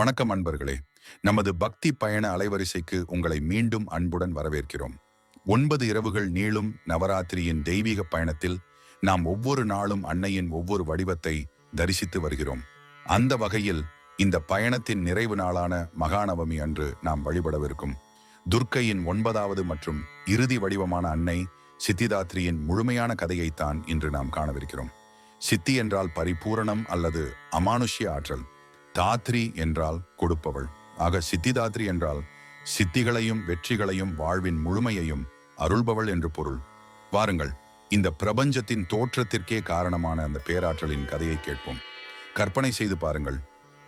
வணக்கம் அன்பர்களே. நமது பக்தி பயண அலைவரிசைக்கு உங்களை மீண்டும் அன்புடன் வரவேற்கிறோம். ஒன்பது இரவுகள் நீளும் நவராத்திரியின் தெய்வீக பயணத்தில் நாம் ஒவ்வொரு நாளும் அன்னையின் ஒவ்வொரு வடிவத்தை தரிசித்து வருகிறோம். அந்த வகையில் இந்த பயணத்தின் நிறைவு நாளான மகாநவமி அன்று நாம் வழிபடவிருக்கும். துர்க்கையின் ஒன்பதாவது மற்றும் இறுதி வடிவமான அன்னை சித்திதாத்ரியின் முழுமையான கதையைத்தான் இன்று நாம் காணவிருக்கிறோம். சித்தி என்றால் பரிபூரணம் அல்லது அமானுஷ்ய ஆற்றல். தாத்ரி என்றால் கொடுப்பவள். ஆக சித்திதாத்ரி என்றால் சித்திகளையும் வெற்றிகளையும் வாழ்வின் முழுமையையும் அருள்பவள் என்று பொருள். வாருங்கள் இந்த பிரபஞ்சத்தின் தோற்றத்திற்கே காரணமான அந்த பேராற்றலின் கதையை கேட்போம். கற்பனை செய்து பாருங்கள்.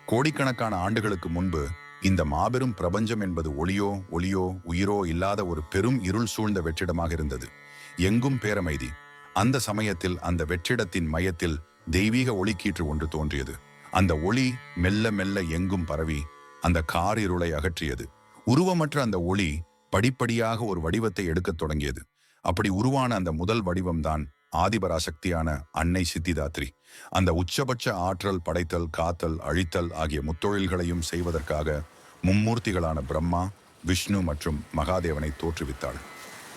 கோடிக்கணக்கான ஆண்டுகளுக்கு முன்பு இந்த மாபெரும் பிரபஞ்சம் என்பது ஒளியோ ஒளியோ உயிரோ இல்லாத ஒரு பெரும் இருள் சூழ்ந்த வெற்றிடமாக இருந்தது. எங்கும் பேரமைதி. அந்த சமயத்தில் அந்த வெற்றிடத்தின் மையத்தில் தெய்வீக ஒளிக்கீற்று ஒன்று தோன்றியது. அந்த ஒளி மெல்ல மெல்ல எங்கும் பரவி அந்த காரிருளை அகற்றியது. உருவமற்ற அந்த ஒளி படிப்படியாக ஒரு வடிவத்தை எடுக்கத் தொடங்கியது. அப்படி உருவான அந்த முதல் வடிவம்தான் ஆதிபராசக்தியான அன்னை சித்திதாத்ரி. அந்த உச்சபட்ச ஆற்றல் படைத்தல் காத்தல் அழித்தல் ஆகிய முத்தொழில்களையும் செய்வதற்காக மும்மூர்த்திகளான பிரம்மா விஷ்ணு மற்றும் மகாதேவனை தோற்றுவித்தாள்.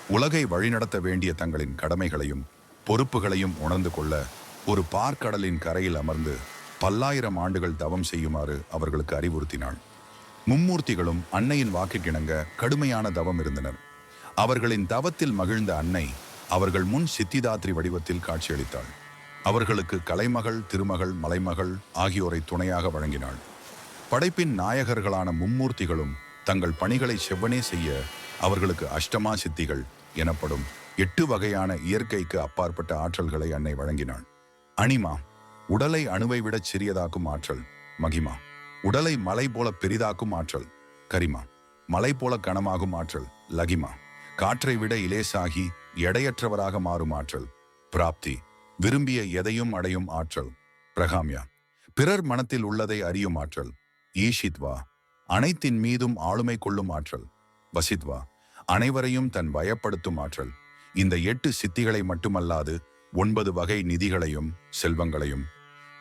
உலகை வழிநடத்த வேண்டிய தங்களின் கடமைகளையும் பொறுப்புகளையும் உணர்ந்து கொள்ள ஒரு பார்க்கடலின் கரையில் அமர்ந்து பல்லாயிரம் ஆண்டுகள் தவம் செய்யுமாறு அவர்களுக்கு அறிவுறுத்தினாள். மும்மூர்த்திகளும் அன்னையின் வாக்கிற்கிணங்க கடுமையான தவம் இருந்தனர். அவர்களின் தவத்தில் மகிழ்ந்த அன்னை அவர்கள் முன் சித்திதாத்ரி வடிவத்தில் காட்சியளித்தாள். அவர்களுக்கு கலைமகள் திருமகள் மலைமகள் ஆகியோரை துணையாக வழங்கினாள். படைப்பின் நாயகர்களான மும்மூர்த்திகளும் தங்கள் பணிகளை செவ்வனே செய்ய அவர்களுக்கு அஷ்டமா சித்திகள் எனப்படும் எட்டு வகையான இயற்கைக்கு அப்பாற்பட்ட ஆற்றல்களை அன்னை வழங்கினாள். அனிமா உடலை அணுவை விட சிறியதாக்கும் ஆற்றல் மகிமா. உடலை மலை போல பெரிதாக்கும் ஆற்றல் கரிமா. மலை போல கனமாகும் ஆற்றல் லகிமா. காற்றை விட இலேசாகி எடையற்றவராக மாறும் ஆற்றல் பிராப்தி. விரும்பிய எதையும் அடையும் ஆற்றல் பிரகாமியா. பிறர் மனத்தில் உள்ளதை அறியும் ஆற்றல் ஈஷித்வா. அனைத்தின் மீதும் ஆளுமை கொள்ளும் ஆற்றல் வசித்வா. அனைவரையும் தன் பயப்படுத்தும் ஆற்றல். இந்த எட்டு சித்திகளை மட்டுமல்லாது ஒன்பது வகை நிதிகளையும் செல்வங்களையும்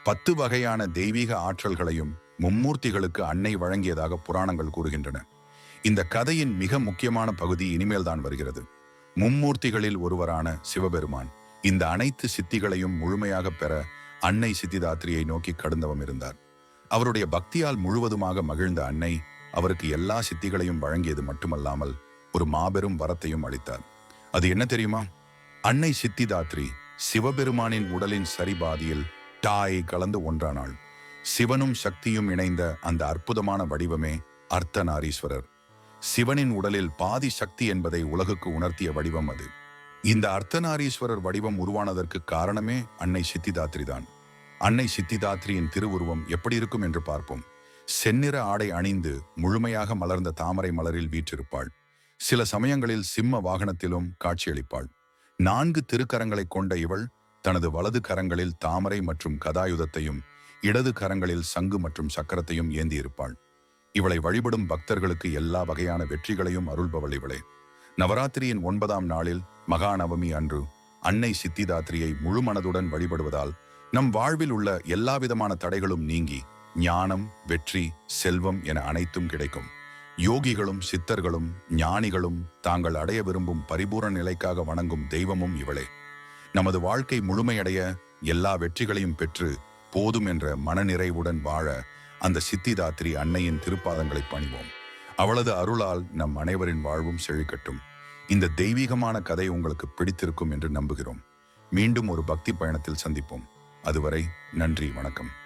பத்து வகையான தெய்வீக ஆற்றல்களையும் மும்மூர்த்திகளுக்கு அன்னை வழங்கியதாக புராணங்கள் கூறுகின்றன. இந்த கதையின் மிக முக்கியமான பகுதி இனிமேல் தான் வருகிறது. மும்மூர்த்திகளில் ஒருவரான சிவபெருமான் இந்த அனைத்து சித்திகளையும் முழுமையாக பெற அன்னை சித்திதாத்திரியை நோக்கி கடந்தவம் இருந்தார். அவருடைய பக்தியால் முழுவதுமாக மகிழ்ந்த அன்னை அவருக்கு எல்லா சித்திகளையும் வழங்கியது மட்டுமல்லாமல் ஒரு மாபெரும் வரத்தையும் அளித்தார். அது என்ன தெரியுமா? அன்னை சித்திதாத்ரி சிவபெருமானின் உடலின் சரிபாதியில் டாய் கலந்து ஒன்றானாள். சிவனும் சக்தியும் இணைந்த அந்த அற்புதமான வடிவமே அர்த்தநாரீஸ்வரர். சிவனின் உடலில் பாதி சக்தி என்பதை உலகுக்கு உணர்த்திய வடிவம் அது. இந்த அர்த்தநாரீஸ்வரர் வடிவம் உருவானதற்கு காரணமே அன்னை சித்திதாத்ரி தான். அன்னை சித்திதாத்ரியின் திருவுருவம் எப்படி இருக்கும் என்று பார்ப்போம். செந்நிற ஆடை அணிந்து முழுமையாக மலர்ந்த தாமரை மலரில் வீற்றிருப்பாள். சில சமயங்களில் சிம்ம வாகனத்திலும் காட்சியளிப்பாள். நான்கு திருக்கரங்களை கொண்ட இவள் தனது வலது கரங்களில் தாமரை மற்றும் கதாயுதத்தையும் இடது கரங்களில் சங்கு மற்றும் சக்கரத்தையும் ஏந்தியிருப்பாள். இவளை வழிபடும் பக்தர்களுக்கு எல்லா வகையான வெற்றிகளையும் அருள்பவள் இவளே. நவராத்திரியின் ஒன்பதாம் நாளில் மகாநவமி அன்று அன்னை சித்திதாத்திரியை முழு மனதுடன் வழிபடுவதால் நம் வாழ்வில் உள்ள எல்லா விதமான தடைகளும் நீங்கி ஞானம் வெற்றி செல்வம் என அனைத்தும் கிடைக்கும். யோகிகளும் சித்தர்களும் ஞானிகளும் தாங்கள் அடைய விரும்பும் பரிபூரண நிலைக்காக வணங்கும் தெய்வமும் இவளே. நமது வாழ்க்கை முழுமையடைய எல்லா வெற்றிகளையும் பெற்று போதும் என்ற மனநிறைவுடன் வாழ அந்த சித்திதாத்திரி அன்னையின் திருப்பாதங்களை பணிவோம். அவளது அருளால் நம் அனைவரின் வாழ்வும் செழிக்கட்டும். இந்த தெய்வீகமான கதை உங்களுக்கு பிடித்திருக்கும் என்று நம்புகிறோம். மீண்டும் ஒரு பக்தி பயணத்தில் சந்திப்போம். அதுவரை நன்றி வணக்கம்.